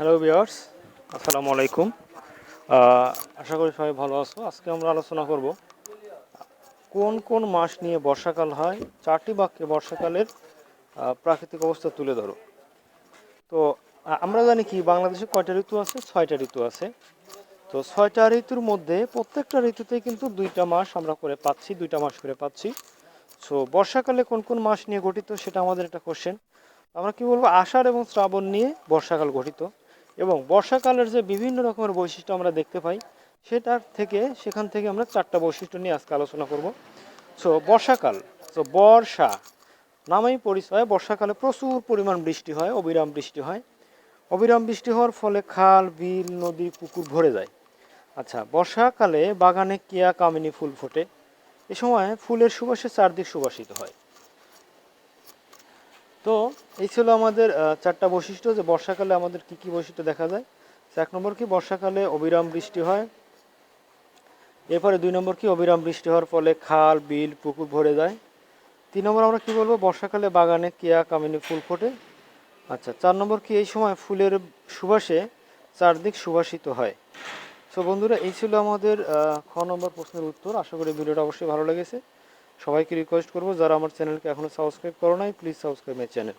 Hello viewers আসসালামু আলাইকুম আশা করি সবাই ভালো আছো। আজকে আমরা আলোচনা করব, কোন কোন মাস নিয়ে বর্ষাকাল হয়, চারটি বাক্যে বর্ষাকালের প্রাকৃতিক অবস্থা তুলে ধরো। তো আমরা জানি কি, বাংলাদেশে কয়টা ঋতু আছে? ছয়টা ঋতু আছে। তো ছয়টা ঋতুর মধ্যে প্রত্যেকটা ঋতুতে কিন্তু দুইটা মাস আমরা করে পাচ্ছি, দুইটা মাস করে পাচ্ছি। সো, বর্ষাকালে কোন কোন মাস নিয়ে গঠিত সেটা আমাদের একটা কোশ্চেন আমরা কি বলব, আষাঢ় এবং শ্রাবণ নিয়ে বর্ষাকাল গঠিত। এবং বর্ষাকালের যে বিভিন্ন রকমের বৈশিষ্ট্য আমরা দেখতে পাই, সেটার থেকে সেখান থেকে আমরা চারটা বৈশিষ্ট্য নিয়ে আজকে আলোচনা করব। সো বর্ষাকাল সো বর্ষা নামেই পরিচয়। বর্ষাকালে প্রচুর পরিমাণ বৃষ্টি হয়, অবিরাম বৃষ্টি হয়। অবিরাম বৃষ্টি হওয়ার ফলে খাল, বিল, নদী, পুকুর ভরে যায়। আচ্ছা বর্ষাকালে বাগানে কেয়া, কামিনী ফুল ফোটে। এ সময় ফুলের সুবাসে চারদিক সুবাসিত হয়। তো এই ছিল আমাদের চারটা বৈশিষ্ট্য যে বর্ষাকালে আমাদের কি কি বৈশিষ্ট্য দেখা যায়। এক নম্বর কি, বর্ষাকালে অবিরাম বৃষ্টি হয়। এরপরে দুই নম্বর কি, অবিরাম বৃষ্টি হওয়ার ফলে খাল, বিল, পুকুর ভরে যায়। তিন নম্বর আমরা কি বলব, বর্ষাকালে বাগানে কেয়া, কামিনী ফুল ফোটে। আচ্ছা চার নম্বর কি, এই সময় ফুলের সুবাসে চারদিক সুবাসিত হয়। সো বন্ধুরা, এই ছিল আমাদের খ নম্বর প্রশ্নের উত্তর। আশা করি ভিডিওটা অবশ্যই ভালো লেগেছে। সবাইকে রিকোয়েস্ট করব, যারা আমার চ্যানেলকে এখনও সাবস্ক্রাইব করো নাই প্লিজ সাবস্ক্রাইব মাই চ্যানেল